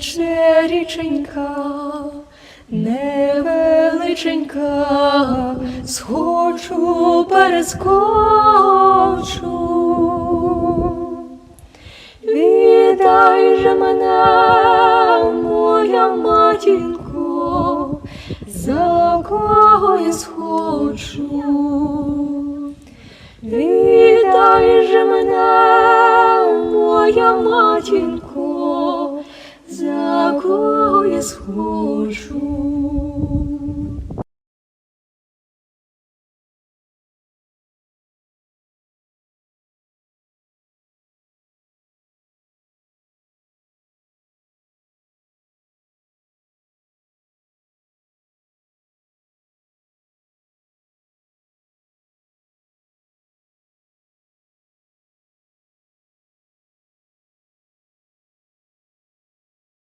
тече річенька, невеличенька, схочу, перескочу. Віддай же мене, моя матінко, за кого я схочу. Віддай же мене, моя матінко, схочу.